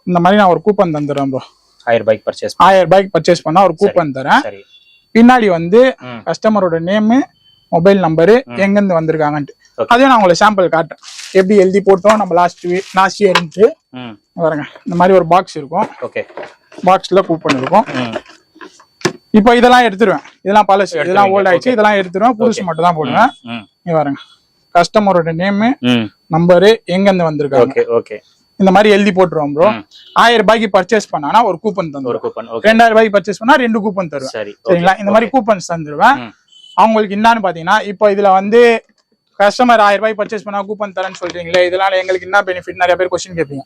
Speaker 1: இந்த மாதிரி நான் ஒரு கூப்பன் தந்துடுறேன் ப்ரோ
Speaker 2: ஆயிரம் ரூபாய்க்கு பர்ச்சேஸ்
Speaker 1: ஆயிரம் ரூபாய்க்கு பர்ச்சேஸ் பண்ணா ஒரு கூப்பன் தரேன். பின்னாடி வந்து கஸ்டமரோட நேமு மொபைல் நம்பரு எங்கேருந்து வந்திருக்காங்கன்ட்டு. அதையும் நான் உங்களுக்கு சாம்பிள் காட்டுறேன். எப்படி எழுதி போட்டோம் நம்ம லாஸ்ட் லாஸ்ட்
Speaker 2: ம்.
Speaker 1: பாருங்க இந்த மாதிரி ஒரு பாக்ஸ் இருக்கும்.
Speaker 2: ஓகே
Speaker 1: பாக்ஸ்ல கூப்பன் இருக்கும். இப்போ இதெல்லாம் எடுத்துருவேன். இதெல்லாம் பழசு இதெல்லாம் ஓல்ட் ஆயிடுச்சு. இதெல்லாம் எடுத்துருவேன். புதுசு மட்டும் தான் போடுவேன். இங்க பாருங்க. கஸ்டமரோட நேமு நம்பரு எங்கேருந்து வந்திருக்காங்க.
Speaker 2: ஓகே ஓகே
Speaker 1: இந்த மாதிரி எழுதி போட்டுருவோம் ப்ரோ. ஆயிரம் ரூபாய்க்கு பர்ச்சேஸ் பண்ணானா ஒரு கூப்பன்
Speaker 2: ஒரு
Speaker 1: தந்துருவேன்
Speaker 2: கூப்பன்
Speaker 1: ரெண்டாயிரம் ரூபாய்க்கு பர்ச்சேஸ் பண்ணா ரெண்டு கூப்பன் தருவேன்.
Speaker 2: சரி
Speaker 1: சரிங்களா? இந்த மாதிரி கூப்பன்ஸ் தந்துருவேன். அவங்களுக்கு என்னன்னு பாத்தீங்கன்னா இப்போ இதுல வந்து கஸ்டமர் ஆயிரம் ரூபாய் பர்ச்சேஸ் பண்ணா கூப்பன் தரேன்னு சொல்றீங்களே இதனால எங்களுக்கு என்ன பெனிஃபிட் நிறைய பேர் கொஸ்டின் கேட்பீங்க.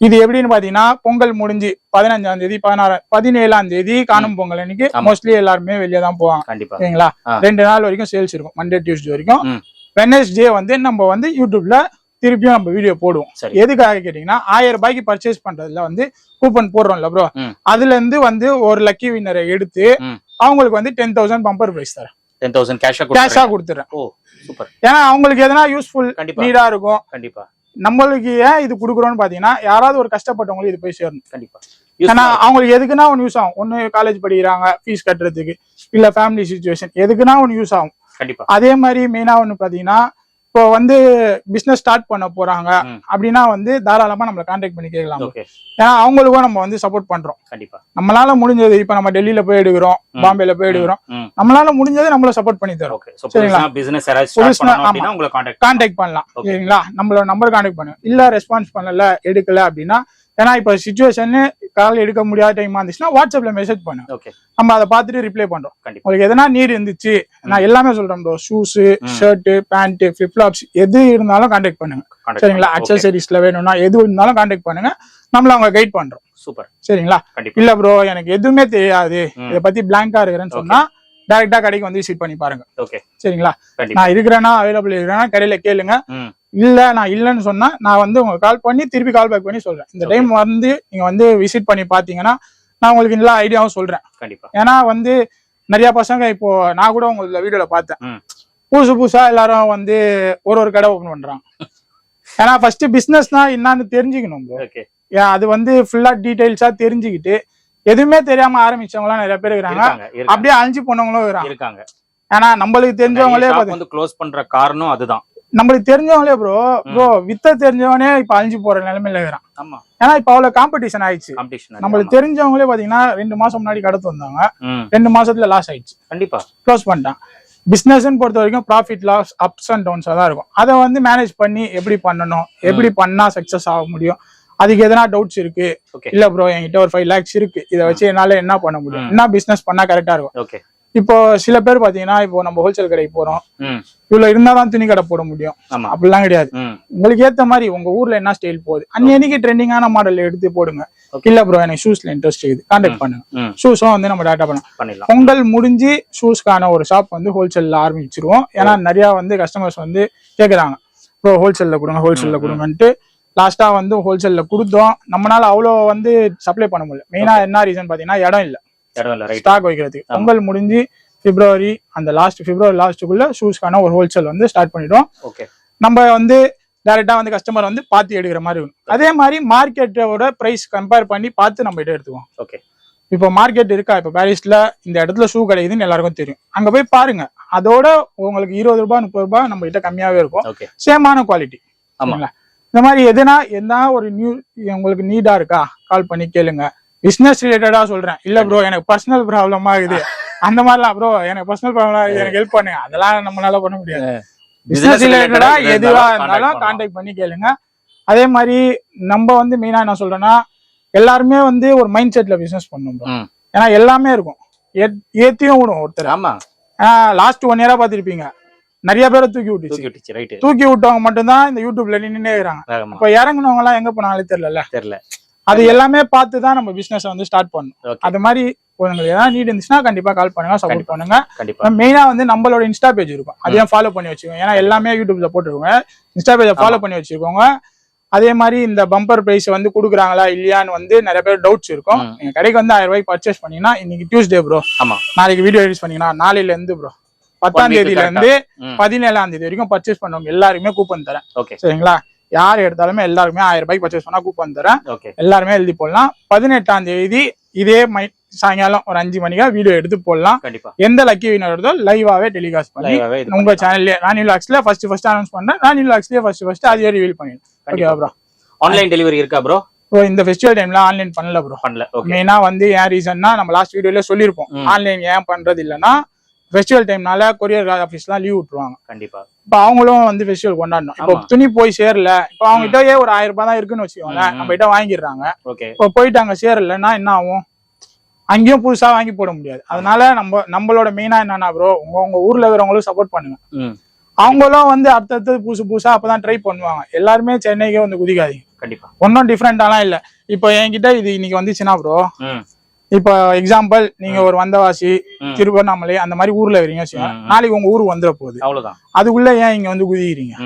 Speaker 1: இது எப்படின்னு பாத்தீங்கன்னா பொங்கல் முடிஞ்சு பதினஞ்சாம் தேதி பதினாறு பதினேழாம் தேதி காணும் பொங்கல் அன்னைக்கு. மோஸ்ட்லி எல்லாருமே வெளியே தான் போவாங்க. சரிங்களா. ரெண்டு நாள் வரைக்கும் சேல்ஸ் இருக்கும். மண்டே டியூஸ்டே வரைக்கும். வெனஸ்டே வந்து நம்ம வந்து யூடியூப்ல திருப்பியும் நம்ம வீடியோ போடுவோம். எதுக்காக கேட்டீங்கன்னா ஆயிரம் ரூபாய்க்கு பர்ச்சேஸ் பண்றதுல வந்து கூப்பன் போடுறோம்ல ப்ரோ. அதுல இருந்து வந்து ஒரு லக்கி வின்னரை எடுத்து அவங்களுக்கு வந்து டென் தௌசண்ட் பம்பர் பிரைஸ் தரேன்.
Speaker 2: டென் தௌசண்ட் கேஷா
Speaker 1: கேஷா கொடுத்துறேன்.
Speaker 2: ஓ சூப்பர்
Speaker 1: ஏன்னா அவங்களுக்கு எதனா யூஸ்ஃபுல்
Speaker 2: கண்டிப்பா.
Speaker 1: நீடா இருக்கும்.
Speaker 2: கண்டிப்பா.
Speaker 1: நம்மளுக்கு ஏன் இது கொடுக்குறோம்னு பாத்தீங்கன்னா யாராவது ஒரு கஷ்டப்பட்டவங்களுக்கு இது போய் சேரணும்.
Speaker 2: கண்டிப்பா.
Speaker 1: ஏன்னா அவங்களுக்கு எதுக்குன்னா ஒன்று யூஸ் ஆகும். ஒன்னு காலேஜ் படிக்கிறாங்க ஃபீஸ் கட்டுறதுக்கு இல்ல ஃபேமிலி சுச்சுவேஷன் எதுக்குன்னா ஒன்று யூஸ் ஆகும்.
Speaker 2: கண்டிப்பா.
Speaker 1: அதே மாதிரி மெயினா ஒன்று பாத்தீங்கன்னா இப்போ வந்து பிசினஸ் ஸ்டார்ட் பண்ண போறாங்க. அப்படின்னா வந்து தாராளமா நம்மளை கான்டாக்ட் பண்ணி கேட்கலாம். ஏன்னா அவங்களுக்கும் நம்ம வந்து சப்போர்ட் பண்றோம்.
Speaker 2: கண்டிப்பா.
Speaker 1: நம்மளால முடிஞ்சது இப்ப நம்ம டெல்லியில போய் எடுக்கிறோம். பாம்பேல போய் எடுக்கிறோம். நம்மளால முடிஞ்சதை நம்மள சப்போர்ட் பண்ணி தரோம். சரிங்களா?
Speaker 2: பிசினஸ்
Speaker 1: கான்டாக்ட் பண்ணலாம். சரிங்களா? நம்மளோட நம்பர் கான்டாக்ட் பண்ணுங்க இல்ல ரெஸ்பான்ஸ் பண்ணல எடுக்கல அப்படின்னா ஏன்னா இப்ப சுச்சுவேஷன் கால் எடுக்க முடியாத டைமா இருந்துச்சுன்னா வாட்ஸ்அப்ல மெசேஜ் பண்ணுங்க
Speaker 2: ஓகே
Speaker 1: நம்ம அதை பார்த்துட்டு ரிப்ளை பண்றோம். உங்களுக்கு எதனா நீர் இருந்துச்சு நான் எல்லாமே சொல்றேன் ப்ரோ ஷூஸ்
Speaker 2: ம்.
Speaker 1: ஷர்ட் பேண்ட் ஃபிளிப்ளாப்ஸ் எது இருந்தாலும் கான்டாக்ட் பண்ணுங்க. சரிங்களா? அக்சசரிஸ்ல வேணும்னா எது இருந்தாலும் கான்டாக்ட் பண்ணுங்க. நம்மள அவங்க கைட் பண்றோம்.
Speaker 2: சூப்பர்.
Speaker 1: சரிங்களா? இல்ல ப்ரோ எனக்கு எதுவுமே தெரியாது. இத பத்தி பிளாங்கா இருக்கிறேன்னு சொன்னா டைரக்டா கடைக்கு வந்து விசிட் பண்ணி பாருங்க.
Speaker 2: ஓகே
Speaker 1: சரிங்களா? நான் இருக்கிறேன்னா அவைலபிள் இருக்கிறேன்னா கடையில கேளுங்க. இல்ல நான் இல்லைன்னு சொன்னா நான் வந்து உங்களுக்கு கால் பண்ணி திருப்பி கால் பேக் பண்ணி சொல்றேன். இந்த. டைம் வந்து நீங்க வந்து விசிட் பண்ணி பாத்தீங்கன்னா நான் உங்களுக்கு எல்லா ஐடியாவும் சொல்றேன்.
Speaker 2: கண்டிப்பா.
Speaker 1: ஏன்னா வந்து நிறைய பசங்க இப்போ நான் கூட உங்க வீடியோல பார்த்தேன். புதுசு புதுசா எல்லாரும் வந்து ஒரு ஒரு கடை ஓபன் பண்றாங்க. ஏன்னா ஃபர்ஸ்ட் பிசினஸ்னா என்னன்னு தெரிஞ்சுக்கணும் அது வந்து ஃபுல்லா டீடைல்ஸா தெரிஞ்சுக்கிட்டு எதுவுமே தெரியாம ஆரம்பிச்சவங்க நிறைய பேர் இருக்கிறாங்க. அப்படியே அழிஞ்சு போனவங்களும்
Speaker 2: இருக்காங்க.
Speaker 1: ஏன்னா நம்மளுக்கு தெரிஞ்சவங்களே
Speaker 2: வந்து க்ளோஸ் பண்ற காரணம் அதுதான்.
Speaker 1: நம்மளுக்கு தெரிஞ்சவங்களே ப்ரோ ப்ரோ வித்த தெரிஞ்சவனே இப்ப அழிஞ்சு போற நிலைமையில இருக்கிறான்.
Speaker 2: ஆமா.
Speaker 1: ஏன்னா இப்ப அவ்வளவு காம்படிஷன் ஆயிடுச்சு. நம்மளுக்கு தெரிஞ்சவங்களே பாத்தீங்கன்னா ரெண்டு மாசம் முன்னாடி கடத்து வந்தாங்க. ரெண்டு மாசத்துல லாஸ் ஆயிடுச்சு.
Speaker 2: கண்டிப்பா.
Speaker 1: க்ளோஸ் பண்ணிட்டான். பிசினஸ்ன்னு பொறுத்த வரைக்கும் ப்ராஃபிட் லாஸ் அப்ஸ் அண்ட் டவுன்ஸா தான் இருக்கும். அதை வந்து மேனேஜ் பண்ணி எப்படி பண்ணணும் எப்படி பண்ணா சக்சஸ் ஆக முடியும் அதுக்கு எதனா டவுட்ஸ் இருக்கு. இல்ல ப்ரோ என்கிட்ட ஒரு ஃபைவ் லேக்ஸ் இருக்கு. இதை வச்சு என்னால என்ன பண்ண முடியும். என்ன பிசினஸ் பண்ணா கரெக்டா இருக்கும்?
Speaker 2: ஓகே
Speaker 1: இப்போ சில பேர் பாத்தீங்கன்னா இப்போ நம்ம ஹோல்சேல் கடைக்கு போறோம். இவ்வளவு இருந்தாதான் துணி கடை போட முடியும். அப்படிலாம் கிடையாது. உங்களுக்கு ஏத்த மாதிரி உங்க ஊர்ல என்ன ஸ்டைல் போகுது? அன்னைக்கு ட்ரெண்டிங்கான மாடல் எடுத்து போடுங்க. இல்ல ப்ரோ எனக்கு ஷூஸ்ல இன்ட்ரெஸ்ட் இருக்குது. கான்டாக்ட் பண்ணுங்க. ஷூஸும் வந்து நம்ம டேட்டா பண்ணலாம். பொங்கல் முடிஞ்சு ஷூஸ்க்கான ஒரு ஷாப் வந்து ஹோல்சேல்ல ஆரம்பிச்சிருவோம். ஏன்னா நிறைய வந்து கஸ்டமர்ஸ் வந்து கேக்குறாங்க. ப்ரோ ஹோல்சேல்ல கொடுங்க ஹோல்சேல்ல. கொடுங்கன்ட்டு. லாஸ்டா வந்து ஹோல்சேல்ல கொடுத்தோம். நம்மளால அவ்வளோ வந்து சப்ளை பண்ண முடியல. மெயினா என்ன ரீசன் பாத்தீங்கன்னா இடம் இல்ல.
Speaker 2: இடம் இல்ல ரைட்
Speaker 1: ஸ்டாக் வைக்கிறதுக்கு. பொங்கல் முடிஞ்சு பிப்ரவரி அந்த லாஸ்ட் பிப்ரவரி லாஸ்ட்டுக்குள்ள ஷூஸ்க்கான ஒரு ஹோல்சேல் வந்து ஸ்டார்ட் பண்ணிடுவோம்.
Speaker 2: ஓகே
Speaker 1: நம்ம வந்து டைரக்டா வந்து கஸ்டமர் வந்து பார்த்து எடுக்கிற மாதிரி இருக்கும். அதே மாதிரி மார்க்கெட்டோட பிரைஸ் கம்பேர் பண்ணி பார்த்து நம்ம கிட்ட எடுத்துக்குவோம்.
Speaker 2: ஓகே
Speaker 1: இப்போ மார்க்கெட் இருக்கா? இப்போ பாரிஸ்ல இந்த இடத்துல ஷூ கிடைக்குதுன்னு எல்லாருக்கும் தெரியும். அங்க போய் பாருங்க. அதோட உங்களுக்கு இருபது ரூபாய் முப்பது ரூபாய் நம்ம கிட்ட கம்மியாவே இருக்கும்.
Speaker 2: ஓகே
Speaker 1: சேமான குவாலிட்டி
Speaker 2: ஆமா.
Speaker 1: சரிங்களா? இந்த மாதிரி எதுனா எதனா ஒரு நியூ உங்களுக்கு நீடா இருக்கா? கால் பண்ணி கேளுங்க. பிசினஸ் ரிலேட்டடா சொல்றேன். இல்ல ப்ரோ எனக்கு பர்சனல் ப்ராப்ளம் ஆகுது அந்த மாதிரிலாம் ப்ரோ எனக்கு பர்சனல் ப்ராப்ளம் எனக்கு ஹெல்ப் பண்ணுங்க அதெல்லாம் நம்மளால பண்ண முடியாது. பிசினஸ் ரிலேட்டடா எதுவா இருந்தாலும் கான்டாக்ட் பண்ணி கேளுங்க. அதே மாதிரி நம்ம வந்து மெயினா என்ன சொல்றேன்னா எல்லாருமே வந்து ஒரு மைண்ட் செட்ல பிசினஸ் பண்ணும். ஏன்னா எல்லாமே இருக்கும். ஏத்- ஏத்தியும் விடும் ஒருத்தர்.
Speaker 2: ஆமா.
Speaker 1: லாஸ்ட் ஒன் இயரா பாத்திருப்பீங்க நிறைய பேரை தூக்கி விட்டுச்சு.
Speaker 2: தூக்கி
Speaker 1: விட்டவங்க மட்டும்தான் இந்த யூடியூப்ல நின்னுட்டே இருக்கிறாங்க.
Speaker 2: ஆமா
Speaker 1: இப்ப இறங்குனவங்க எல்லாம் எங்க போனாலும் தெரியல
Speaker 2: தெரியல.
Speaker 1: அது எல்லாமே பார்த்து தான் நம்ம பிசினஸ் வந்து ஸ்டார்ட் பண்ணணும். அது மாதிரி உங்களுக்கு ஏதாவது நீட் இருந்துச்சுன்னா கண்டிப்பா கால் பண்ணுங்க சப்போர்ட். பண்ணுங்க.
Speaker 2: கண்டிப்பா.
Speaker 1: மெயினா வந்து நம்மளோட இன்ஸ்டா பேஜ் இருக்கும். அதையும் ஃபாலோ பண்ணி வச்சுக்கோங்க. ஏன்னா எல்லாமே யூடியூப்ல போட்டுருக்கோங்க. இன்ஸ்டா பேஜை ஃபாலோ பண்ணி வச்சுக்கோங்க. அதே மாதிரி இந்த பம்பர் பிரைஸ் வந்து கொடுக்குறாங்களா இல்லையான்னு வந்து நிறைய பேர் டவுட்ஸ் இருக்கும். நீங்க கடைக்கு வந்து ஆயிரம் ரூபாய்க்கு பர்ச்சேஸ் பண்ணீங்கன்னா இன்னைக்கு டியூஸ்டே ப்ரோ
Speaker 2: ஆமா.
Speaker 1: நாளைக்கு வீடியோ ரிலீஸ் பண்ணீங்கன்னா நாளையில இருந்து ப்ரோ பத்தாம் தேதியில இருந்து பதினேழாம் தேதி வரைக்கும் பர்ச்சேஸ் பண்ணவங்க. எல்லாருமே கூப்பன் தரேன்.
Speaker 2: ஓகே
Speaker 1: சரிங்களா? யார் எடுத்தாலுமே எல்லாருமே ஆயிரம் ரூபாய்க்கு பர்ச்சேஸ் பண்ணா கூப்பன் தரேன். எல்லாருமே எழுதி போடலாம். பதினெட்டாம் தேதி இதே மை சாயங்காலம் ஒரு அஞ்சு மணிக்கா வீடியோ எடுத்து போடலாம். எந்த லக்கி வினர் வருதோ லைவாவே டெலிகாஸ்ட் பண்ணி உங்க சேனல்லே ராணி லாக்ஸ்ல ஃபர்ஸ்ட் ஃபர்ஸ்ட் அனௌன்ஸ் பண்றேன். ராணி லாக்ஸ்லயே ஃபர்ஸ்ட் ஃபர்ஸ்ட் அதையே ரிவீல் பண்ணிடுறேன் ஓகே ப்ரோ
Speaker 2: ஆன்லைன் டெலிவரி இருக்கா ப்ரோ
Speaker 1: ப்ரோ இந்த ஃபெஸ்டிவல் டைம்ல ஆன்லைன் பண்ணல ப்ரோ
Speaker 2: பண்ணல.
Speaker 1: மெயினா வந்து ஏன் ரீசன்னா நம்ம லாஸ்ட் வீடியோல சொல்லியிருப்போம்.
Speaker 2: ம்.
Speaker 1: ஆன்லைன் ஏன் பண்றது இல்லைன்னா ஃபெஸ்டிவல் டைம்னால கொரியர் ஆஃபீஸ்லாம் லீவ் விட்டுருவாங்க.
Speaker 2: கண்டிப்பா.
Speaker 1: இப்போ அவங்களும் வந்து ஃபெஸ்டிவல் கொண்டாடணும். இப்போ. துணி போய் சேரல. இப்போ அவங்க கிட்டயே ஒரு ஆயிரம் ரூபாய் தான் இருக்குன்னு
Speaker 2: ம்.
Speaker 1: நம்ம கிட்ட வாங்கிடுறாங்க. இப்போ போயிட்டு அங்க சேரலன்னா என்ன ஆகும்? அங்கேயும் புதுசா வாங்கி போட முடியாது. அதனால நம்ம நம்மளோட மெயினா என்னன்னா ப்ரோ உங்க உங்க ஊர்ல இருக்கிறவங்களும் சப்போர்ட் பண்ணுங்க. அவங்களும் வந்து அடுத்தடுத்து புதுசு புதுசா அப்பதான் ட்ரை பண்ணுவாங்க. எல்லாருமே சென்னைக்கே வந்து குதிக்காதீங்க.
Speaker 2: கண்டிப்பா.
Speaker 1: ஒன்றும் டிஃப்ரெண்டாலாம் இல்ல. இப்போ என்கிட்ட இது இன்னைக்கு வந்துச்சுன்னா ப்ரோ இப்போ எக்ஸாம்பிள் நீங்க ஒரு வந்தவாசி. திருவண்ணாமலை அந்த மாதிரி ஊர்ல.
Speaker 2: ம்.
Speaker 1: நாளைக்கு உங்க ஊருக்கு வந்துட போகுது.
Speaker 2: அவ்வளவுதான்.
Speaker 1: அதுக்குள்ள ஏன் இங்க வந்து குதிக்கிறீங்க?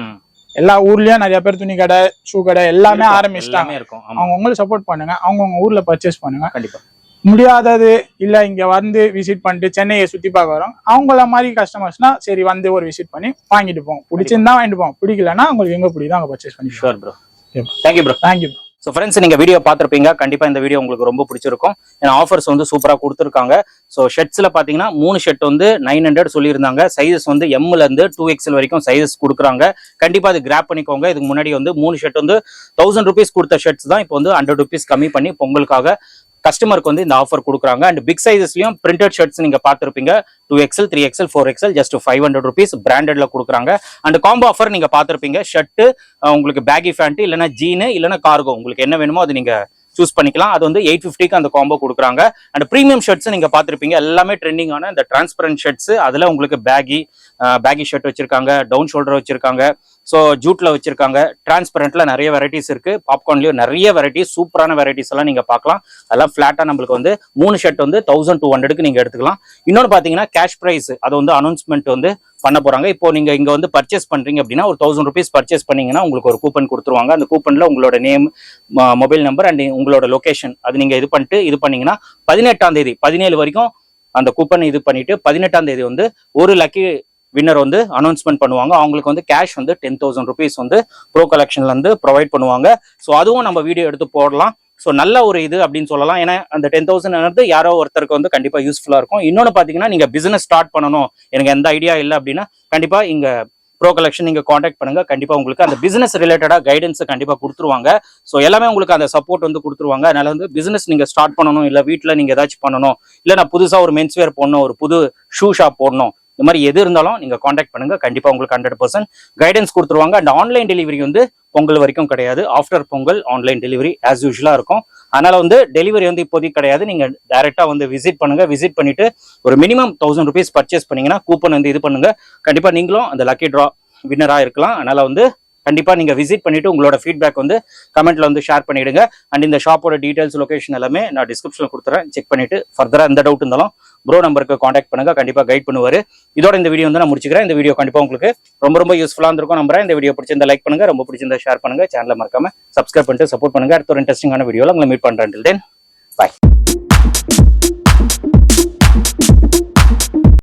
Speaker 1: எல்லா ஊர்லயும் நிறைய பேர் துணி கடை ஷூ கடை எல்லாமே. ஆரம்பிச்சிட்டாங்க.
Speaker 2: இருக்கும்.
Speaker 1: அவங்க உங்களுக்கு சப்போர்ட் பண்ணுங்க. அவங்க உங்க ஊர்ல பர்ச்சேஸ் பண்ணுங்க.
Speaker 2: கண்டிப்பா.
Speaker 1: முடியாதது இல்ல இங்க வந்து விசிட் பண்ணிட்டு சென்னையை சுத்தி பார்க்க வரோம். அவங்கள மாதிரி கஸ்டமர்ஸ்னா சரி வந்து ஒரு விசிட் பண்ணி வாங்கிட்டு போங்க பிடிச்சிருந்தா வாங்கிட்டு போங்க பிடிக்கலன்னா உங்களுக்கு எங்க பிடிக்குதோ அங்க பர்ச்சேஸ் பண்ணி
Speaker 2: sure bro. Thank you bro
Speaker 1: thank you
Speaker 2: so friends நீங்கள் வீடியோ பார்த்துருப்பீங்க. கண்டிப்பாக இந்த வீடியோ உங்களுக்கு ரொம்ப பிடிச்சிருக்கும். ஏன்னா ஆஃபர்ஸ் வந்து சூப்பராக கொடுத்துருக்காங்க. ஸோ ஷெட்ஸில் பார்த்தீங்கன்னா மூணு ஷெட் வந்து நைன் ஹண்ட்ரட் சொல்லியிருந்தாங்க. சைஸஸ் வந்து எம்லேருந்து டூ எக்ஸ்எல் வரைக்கும் சைஸஸ் கொடுக்குறாங்க. கண்டிப்பாக அது கிராப் பண்ணிக்கோங்க. இதுக்கு முன்னாடி வந்து மூணு ஷெட் வந்து தௌசண்ட் ருபீஸ் கொடுத்த ஷெட்ஸ் தான். இப்போ வந்து ஹண்ட்ரட் ருபீஸ் கம்மி பண்ணி பொங்கலுக்காக கஸ்டமருக்கு வந்து இந்த ஆஃபர் கொடுக்குறாங்க. அண்ட் பிக் சைஸஸ்லையும் பிரிண்டட் ஷர்ட்ஸ் நீங்க பார்த்துருப்பீங்க. Two XL three XL four XL just five hundred rupees பிராண்டட்ல கொடுக்குறாங்க. அண்ட் காம்போ ஆஃபர் நீங்க பார்த்துருப்பீங்க. ஷர்ட்டு உங்களுக்கு பேகி ஃபேண்ட்டு இல்லைனா ஜீனு இல்லைன்னா கார்கோ உங்களுக்கு என்ன வேணுமோ அது நீங்க சூஸ் பண்ணிக்கலாம். அது வந்து எயிட் ஃபிஃப்டிக்கு அந்த காம்போ கொடுக்குறாங்க. அண்ட் ப்ரீமியம் ஷர்ட்ஸ் நீங்க பார்த்துருப்பீங்க. எல்லாமே ட்ரெண்டிங்கான இந்த டிரான்ஸ்பரண்ட் ஷர்ட்ஸ் அதில் உங்களுக்கு பேகி பேகி ஷர்ட் வச்சிருக்காங்க. டவுன் ஷோல்டர் வச்சிருக்காங்க. ஸோ ஜூட்டில் வச்சுருக்காங்க. டிரான்ஸ்பரண்ட்டில் நிறைய வெரைட்டிஸ் இருக்குது பாப்கார்ன்லேயும் நிறைய வெரைட்டிஸ் சூப்பரான வெரைட்டிஸ் எல்லாம் நீங்கள் பார்க்கலாம். அதெல்லாம் ஃப்ளாட்டாக நம்மளுக்கு வந்து மூணு ஷர்ட் வந்து தௌசண்ட் டூ ஹண்ட்ரடுக்கு நீங்கள் எடுத்துக்கலாம். இன்னொன்று பார்த்தீங்கன்னா கேஷ் ப்ரைஸ் அது வந்து அனௌன்ஸ்மெண்ட் வந்து பண்ண போகிறாங்க இப்போ நீங்கள் இங்கே வந்து பர்ச்சேஸ் பண்ணுறீங்க அப்படின்னா ஒரு தௌசண்ட் ருபீஸ் பர்ச்சேஸ் பண்ணீங்கன்னா உங்களுக்கு ஒரு கூப்பன் கொடுத்துருவாங்க. அந்த கூப்பனில் உங்களோட நேம் மொபைல் நம்பர் அண்ட் உங்களோட லொக்கேஷன் அது நீங்கள் இது பண்ணிட்டு இது பண்ணிங்கன்னா பதினெட்டாம் தேதி பதினேழு வரைக்கும் அந்த கூப்பன் இது பண்ணிவிட்டு பதினெட்டாம் தேதி வந்து ஒரு லக்கி வின்னர் வந்து அனௌன்ஸ்மெண்ட் பண்ணுவாங்க. அவங்களுக்கு வந்து கேஷ் வந்து டென் தௌசண்ட் ருபீஸ் வந்து ப்ரோ கலெக்ஷன்லேருந்து ப்ரொவைட் பண்ணுவாங்க. ஸோ அதுவும் நம்ம வீடியோ எடுத்து போடலாம். ஸோ நல்ல ஒரு இது அப்படின்னு சொல்லலாம். ஏன்னா அந்த டென் தௌசண்ட் யாரோ ஒருத்தருக்கு வந்து கண்டிப்பாக யூஸ்ஃபுல்லாக இருக்கும். இன்னொன்று பார்த்தீங்கன்னா நீங்கள் பிஸ்னஸ் ஸ்டார்ட் பண்ணணும். எனக்கு எந்த ஐடியா இல்லை அப்படின்னா கண்டிப்பாக இங்கே ப்ரோ கலெக்ஷன் நீங்கள் காண்டாக்ட் பண்ணுங்க. கண்டிப்பாக உங்களுக்கு அந்த பிஸ்னஸ் ரிலேட்டடாக கைடன்ஸ் கண்டிப்பாக கொடுத்துருவாங்க. ஸோ எல்லாமே உங்களுக்கு அந்த சப்போர்ட் வந்து கொடுத்துருவாங்க. அதனால வந்து பிஸ்னஸ் நீங்கள் ஸ்டார்ட் பண்ணணும். இல்லை வீட்டில் நீங்கள் ஏதாச்சும் பண்ணணும். இல்லை நான் புதுசாக ஒரு மென்ஸ்வேர் போடணும். ஒரு புது ஷூ ஷாப் போடணும். இந்த மாதிரி எது இருந்தாலும் நீங்கள் காண்டாக்ட் பண்ணுங்க. கண்டிப்பாக உங்களுக்கு ஹண்ட்ரட் பர்சன்ட் கைடன்ஸ் கொடுத்துருவாங்க. அண்ட் ஆன்லைன் டெலிவரி வந்து பொங்கல் வரைக்கும் கிடையாது. After Pongal online delivery as யூஷுவலாக இருக்கும். அதனால வந்து டெலிவரி வந்து இப்போதைக்கு கிடையாது. நீங்கள் டேரெக்டாக வந்து விசிட் பண்ணுங்க. விசிட் பண்ணிட்டு ஒரு மினிமம் தௌசண்ட் ருபீஸ் பர்ச்சேஸ் பண்ணீங்கன்னா கூப்பன் வந்து இது பண்ணுங்க. கண்டிப்பாக நீங்களும் அந்த லக்கி ட்ரா வின்னராக இருக்கலாம். அதனால வந்து கண்டிப்பாக நீங்கள் விசிட் பண்ணிவிட்டு உங்களோட ஃபீட்பேக் வந்து கமெண்ட்ல வந்து ஷேர் பண்ணிவிடுங்க அண்ட் இந்த ஷாப்போட டீட்டெயில்ஸ் லொகேஷன் எல்லாமே நான் டிஸ்கிரிப்ஷனில் கொடுத்துறேன். செக் பண்ணிவிட்டு ஃபர்தராக எந்த டவுட் இருந்தாலும் ப்ரோ நம்பருக்கு காண்டாக்ட் பண்ணுங்க. கண்டிப்பாக கைட் பண்ணுவார். இதோட இந்த வீடியோ வந்து நான் முடிச்சுக்கிறேன். இந்த வீடியோ கண்டிப்பாக உங்களுக்கு ரொம்ப ரொம்ப யூஸ்ஃபுல்லாக இருந்திருக்கும் நம்புறேன். இந்த வீடியோ பிடிச்சிருந்தா லைக் பண்ணுங்க. ரொம்ப பிடிச்சிருந்தா ஷேர் பண்ணுங்க. சேனலை மறக்காம சப்ஸ்கிரைப் பண்ணிட்டு சப்போர்ட் பண்ணுங்க. அடுத்த ஒரு இன்ட்ரெஸ்டிங்கான வீடியோவில் உங்களை மீட் பண்ணுறேன் டென் பாய்